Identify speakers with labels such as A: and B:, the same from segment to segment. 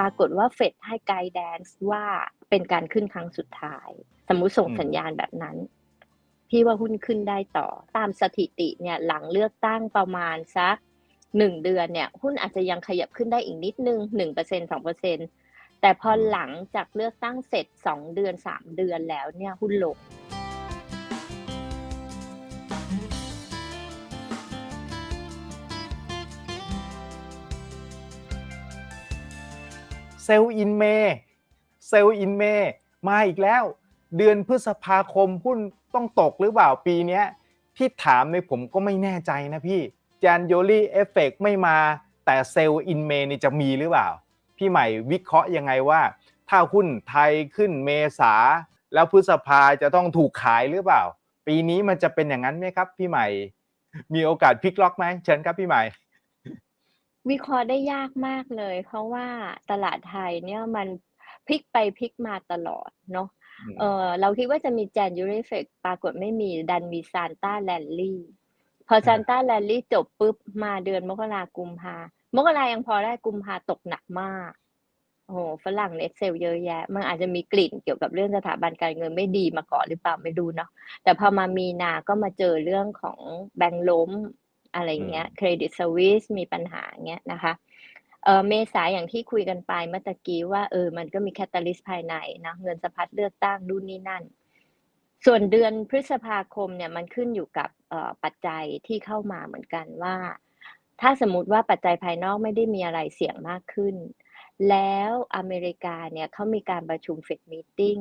A: ปรากฏว่าเฟดให้ไกด์แดนซ์ว่าเป็นการขึ้นครั้งสุดท้าย สมมุติส่งสัญญาณแบบนั้น พี่ว่าหุ้นขึ้นได้ต่อ ตามสถิติเนี่ยหลังเลือกตั้งประมาณสักหนึ่งเดือนเนี่ย หุ้นอาจจะยังขยับขึ้นได้อีกนิดนึงหนึ่งเปอร์เซ็นสองเปอร์เซ็นแต่พอหลังจากเลือกตั้งเสร็จสองเดือนสามเดือนแล้วเนี่ยหุ้นลง
B: ซลล์อินเมเซลล์อินเมมาอีกแล้ว เดือนพฤษภาคมหุ้นต้องตกหรือเปล่าปีนี้ที่ถามในผมก็ไม่แน่ใจนะพี่จานโยลี่เอฟเฟกไม่มาแต่เซลล์อินเมนี่จะมีหรือเปล่า พี่ใหม่วิเคราะห์ยังไงว่า ถ้าหุ้นไทยขึ้นเมษา แล้วพฤษภาจะต้องถูกขายหรือเปล่า ปีนี้มันจะเป็นอย่างนั้นไหมครับ พี่ใหม่ มีโอกาสพลิกล็อกไหมเชิญครับพี่ใหม่
A: วิเคราะห์ได้ยากมากเลย เพราะว่าตลาดไทยเนี่ยมันพลิกไปพลิกมาตลอดเนาะเออเราคิดว่าจะมี January Effect ปรากฏไม่มีดันมีซานต้าแลนลี่ พอซานต้าแลนลี่จบปุ๊บมาเดือนมกรากุมภามกรายังพอได้กุมภาตกหนักมาก โอ้โหฝรั่งเน็ตเซลเยอะแยะ มันอาจจะมีกลิ่นเกี่ยวกับเรื่องสถาบันการเงินไม่ดีมาก่อนหรือเปล่าไม่รู้เนาะแต่พอมามีนาก็มาเจอเรื่องของแบงก์ล้ม อะไรเงี้ยเครดิตสวิสมีปัญหาเงี้ยนะคะเออเมษาอย่างที่คุยกันไปเมื่อตะกี้ว่าเออมันก็มีแคตตาลิสต์ภายในนะเงินสะพัดเลือกตั้งนู่นนี่นั่น ส่วนเดือนพฤษภาคมเนี่ยมันขึ้นอยู่กับเอ่อปัจจัยที่เข้ามาเหมือนกันว่า ถ้าสมมติว่าปัจจัยภายนอกไม่ได้มีอะไรเสี่ยงมากขึ้น แล้วอเมริกาเนี่ยเขามีการประชุมเฟดมีติ้ง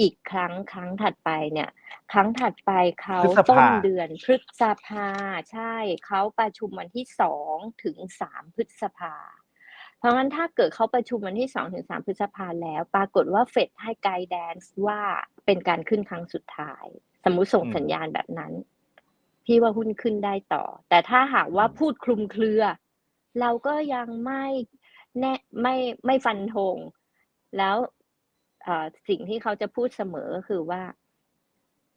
A: อีกครั้งครั้งถัดไปเนี่ย ครั้งถัดไปเขา
B: พฤษภา
A: ต้นเดือนพฤษภาใช่เขาประชุมวันที่สองถึงสามพฤษภา เพราะงั้นถ้าเกิดเขาประชุมวันที่สองถึงสามพฤษภาแล้ว ปรากฏว่าเฟดให้ไกด์แดนซ์ว่าเป็นการขึ้นครั้งสุดท้าย สมมุติส่ง
B: อืม
A: สัญญาณแบบนั้น พี่ว่าหุ้นขึ้นได้ต่อ แต่ถ้าหากว่า
B: อืม
A: พูดคลุมเครือ เราก็ยังไม่แน่ไม่ไม่ฟันธงแล้วเอ่อ สิ่งที่เขาจะพูดเสมอก็คือว่า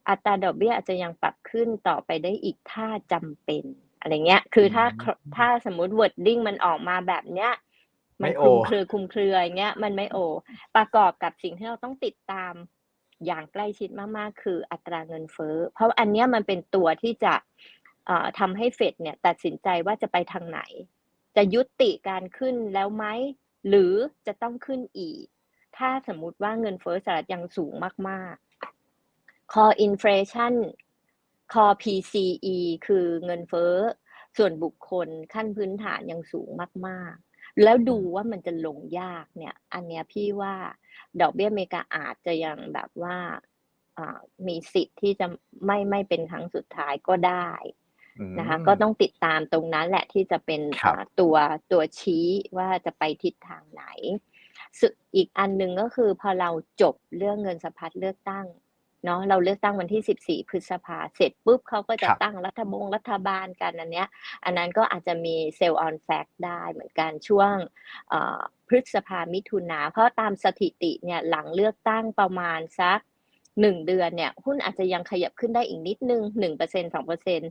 A: อัตราดอกเบี้ยอาจจะยังปรับขึ้นต่อไปได้อีกถ้าจำเป็น อะไรเงี้ย คือถ้า
B: อืม
A: ถ้าสมมติ wording มันออกมาแบบเนี้ย
B: ไม่
A: มัน
B: โอ
A: คลุมเครือคลุมเครืออย่างเงี้ย มันไม่โอ ประกอบกับสิ่งที่เราต้องติดตามอย่างใกล้ชิดมากๆ คืออัตราเงินเฟ้อ เพราะอันเนี้ยมันเป็นตัวที่จะเอ่อทำให้เฟดเนี่ยตัดสินใจว่าจะไปทางไหน จะยุติการขึ้นแล้วไหม หรือจะต้องขึ้นอีก ถ้าสมมุติว่าเงินเฟ้อสหรัฐยังสูงมากๆ core inflation core PCE คือเงินเฟ้อส่วนบุคคลขั้นพื้นฐานยังสูงมากๆ แล้วดูว่ามันจะลงยากเนี่ย อันเนี้ยพี่ว่าดอกเบี้ยอเมริกาอาจจะยังแบบว่าอ่ามีสิทธิ์ที่จะไม่ไม่เป็นครั้งสุดท้ายก็ได้
B: อืม
A: นะคะ ก็ต้องติดตามตรงนั้นแหละที่จะเป็น
B: ครับ
A: อ่าตัวตัวชี้ว่าจะไปทิศทางไหนสึ อีกอันหนึ่งก็คือพอเราจบเรื่องเงินสะพัดเลือกตั้งเนาะเราเลือกตั้งวันที่ 14 พฤษภาเสร็จปุ๊บเขาก็จะ
B: ครับ
A: ตั้งรัฐบงรัฐบาลกันอันเนี้ย อันนั้นก็อาจจะมีเซลล์ออนแฟกได้เหมือนกันช่วงเอ่อพฤษภามิถุนา เพราะตามสถิติเนี่ยหลังเลือกตั้งประมาณสักหนึ่งเดือนเนี่ยหุ้นอาจจะยังขยับขึ้นได้อีกนิดนึงหนึ่งเปอร์เซ็นสองเปอร์เซ็น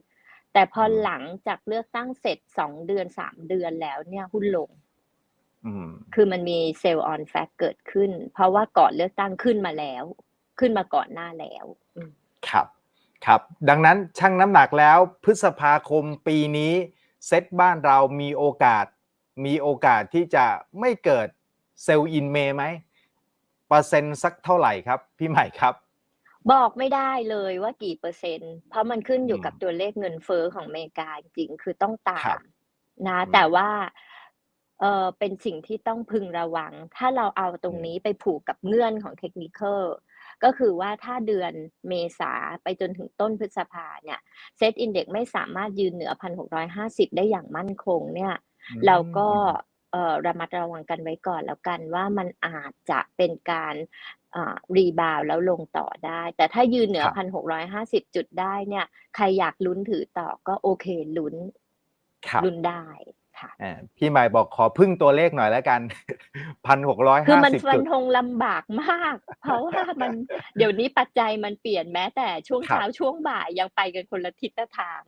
A: แต่พอหลังจากเลือกตั้งเสร็จสองเดือนสามเดือนแล้วเนี่ยหุ้นลง
B: อืม
A: คือมันมีเซลล์ออนแฟกเกิดขึ้น เพราะว่าก่อนเลือกตั้งขึ้นมาแล้ว ขึ้นมาก่อนหน้าแล้วอืม
B: ครับครับ ดังนั้นชั่งน้ำหนักแล้วพฤษภาคมปีนี้เซตบ้านเรามีโอกาส มีโอกาสที่จะไม่เกิดเซลล์อินเมไหมเปอร์เซ็นต์สักเท่าไหร่ครับ พี่ใหม่ครับ
A: บอกไม่ได้เลยว่ากี่เปอร์เซ็นต์ เพราะมันขึ้นอยู่
B: อืม
A: กับตัวเลขเงินเฟ้อของอเมริกาจริงๆคือต้องตา
B: ครั
A: ม
B: บ
A: นะ
B: อืม
A: แต่ว่า เออเป็นสิ่งที่ต้องพึงระวัง ถ้าเราเอาตรง
B: อืม
A: นี้ไปผูกกับเงื่อนของเทคนิคอลก็คือว่าถ้าเดือนเมษาไปจนถึงต้นพฤษภาเนี่ยเซตอินเด็กไม่สามารถยืนเหนือ 1,650 ได้อย่างมั่นคงเนี่ยเราก็เอ่อระมัดระวังกันไว้ก่อนแล้วกันว่ามันอาจจะเป็นการรีบาวแล้วลงต่อได้ แต่ถ้ายืนเหนือ
B: ครับ
A: พันหกร้อยห้าสิบจุดได้เนี่ย ใครอยากลุ้นถือต่อก็โอเคลุ้น
B: ครับ
A: ลุ้นได้ ค่ะ
B: อ่าพี่ใหม่บอกขอพึ่งตัวเลขหน่อยแล้วกันพันหกร้อย
A: คือ
B: ห้า
A: มัน
B: สิบ
A: ฟั
B: จุ
A: น
B: ด
A: ธงลำบากมาก เพราะว่ามันเดี๋ยวนี้ปัจจัยมันเปลี่ยนแม้แต่ช่วง
B: ครับ
A: เช้าช่วงบ่ายยังไปกันคนละทิศละทาง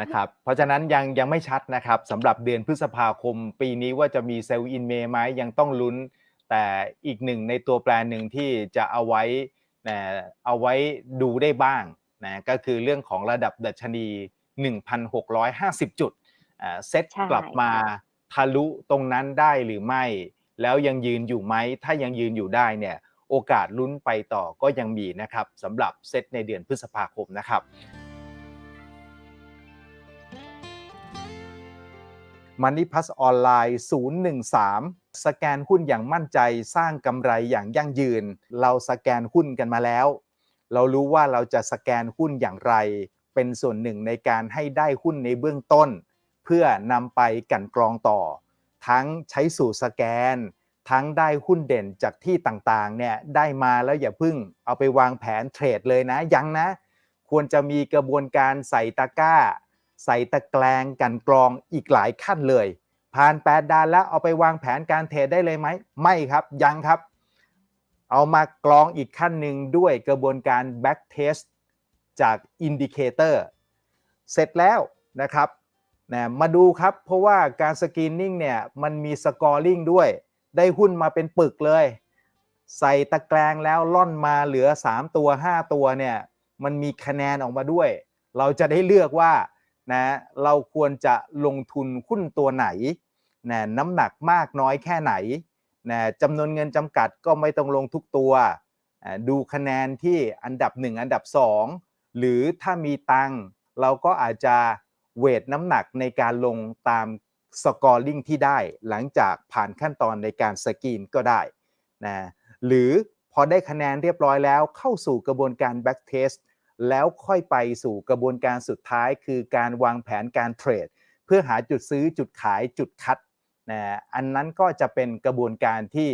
B: นะครับเพราะฉะนั้นยังยังไม่ชัดนะครับสำหรับเดือนพฤษภาคม ปีนี้ว่าจะมีเซลล์อินเมย์ไหมยังต้องลุ้น แต่อีกหนึ่งในตัวแปรหนึ่งที่จะเอาไว้นะเอาไว้ดูได้บ้างนะก็คือเรื่องของระดับดัชนี 1,650 จุดอ่า เซ็ต
A: ใช่
B: กลับมาทะลุตรงนั้นได้หรือไม่ แล้วยังยืนอยู่ไหม ถ้ายังยืนอยู่ได้เนี่ยโอกาสลุ้นไปต่อก็ยังมีนะครับสำหรับเซ็ตในเดือนพฤษภาคมนะครับ Money Plus ออนไลน์ 013 สแกนหุ้นอย่างมั่นใจสร้างกำไรอย่างยั่งยืน เราสแกนหุ้นกันมาแล้ว เรารู้ว่าเราจะสแกนหุ้นอย่างไร เป็นส่วนหนึ่งในการให้ได้หุ้นในเบื้องต้น เพื่อนำไปกันกรองต่อ ทั้งใช้สูตรสแกน ทั้งได้หุ้นเด่นจากที่ต่างๆเนี่ยได้มาแล้วอย่าพึ่งเอาไปวางแผนเทรดเลยนะยังนะ ควรจะมีกระบวนการใส่ตะกร้า ใส่ตะแกรงกันกรองอีกหลายขั้นเลย ผ่าน 8ดานแล้วเอาไปวางแผนการเทรดได้เลยไหมไม่ครับยังครับ เอามากรองอีกขั้นหนึ่งด้วยกระบวนการ back test จากอินดิเคเตอร์เสร็จแล้วนะครับ นะมาดูครับ เพราะว่าการสกรีนนิ่งเนี่ยมันมีสกอร์ลิงด้วย ได้หุ้นมาเป็นปึกเลย ใส่ตะแกรงแล้วล่อนมาเหลือ 3 ตัว 5 ตัวเนี่ยมันมีคะแนนออกมาด้วย เราจะได้เลือกว่านะเราควรจะลงทุนหุ้นตัวไหนนะน้ำหนักมากน้อยแค่ไหนนะจำนวนเงินจำกัดก็ไม่ต้องลงทุกตัว ดูคะแนนที่อันดับ 1 อันดับ 2 หรือถ้ามีตังเราก็อาจจะ เวทน้ำหนักในการลงตามสกอร์ลิงที่ได้หลังจากผ่านขั้นตอนในการสกรีนก็ได้นะหรือพอได้คะแนนเรียบร้อยแล้วเข้าสู่กระบวนการ back test แล้วค่อยไปสู่กระบวนการสุดท้ายคือการวางแผนการเทรด เพื่อหาจุดซื้อจุดขายจุดคัดนะอันนั้นก็จะเป็นกระบวนการที่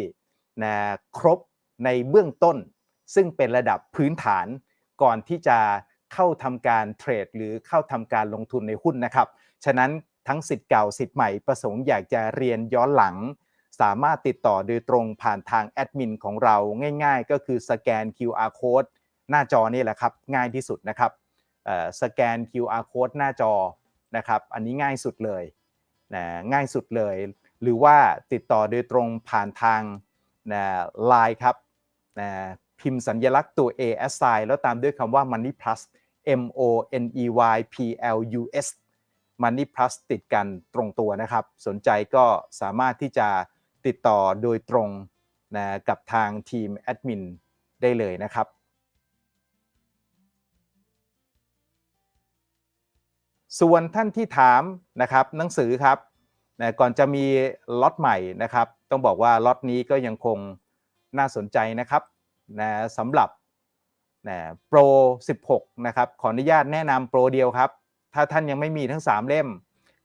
B: นะครบในเบื้องต้น ซึ่งเป็นระดับพื้นฐานก่อนที่จะ เข้าทำการเทรด หรือเข้าทำการลงทุนในหุ้นนะครับ ฉะนั้นทั้งสิทธิ์เก่าสิทธิ์ใหม่ประสงค์อยากจะเรียนย้อนหลัง สามารถติดต่อโดยตรงผ่านทางแอดมินของเราง่าย ๆ ก็คือสแกน QR code หน้าจอนี่แหละครับง่ายที่สุดนะครับสแกน QR code หน้าจอนะครับ อันนี้ง่ายสุดเลยนะง่ายสุดเลย หรือว่าติดต่อโดยตรงผ่านทางนะไลน์ครับนะพิมพ์สัญลักษณ์ตัว A S I แล้วตามด้วยคำว่า Money Plus M O N E Y P L U S Money Plus ติดกันตรงตัวนะครับ สนใจก็สามารถที่จะติดต่อโดยตรงนะกับทางทีมแอดมินได้เลยนะครับ ส่วนท่านที่ถามนะครับหนังสือครับนะก่อนจะมีล็อตใหม่นะครับ ต้องบอกว่าล็อตนี้ก็ยังคงน่าสนใจนะครับนะสำหรับ นะโปร 16 นะครับ ขออนุญาตแนะนำโปรเดียวครับ ถ้าท่านยังไม่มีทั้ง 3 เล่ม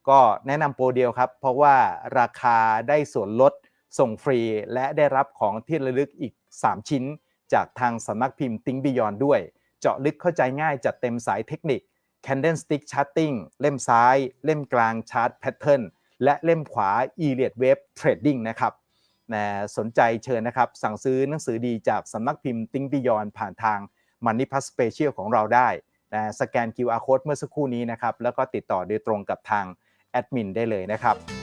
B: ก็แนะนำโปรเดียวครับ เพราะว่าราคาได้ส่วนลดส่งฟรี และได้รับของที่ระลึกอีก 3 ชิ้น จากทางสำนักพิมพ์ Think Beyond ด้วย เจาะลึกเข้าใจง่ายจัดเต็มสายเทคนิค Candlestick Charting เล่มซ้าย เล่มกลาง Chart Pattern และเล่มขวา e l i o t Wave Trading นะครับนะสนใจเชิญนะครับ สั่งซื้อหนังสือดีจากสำนักพิมพ์ Think Beyond ผ่านทาง Money Plus Special ของเราได้นะสแกน QR Code เมื่อสักครู่นี้นะครับ แล้วก็ติดต่อโดยตรงกับทางแอดมินได้เลยนะครับ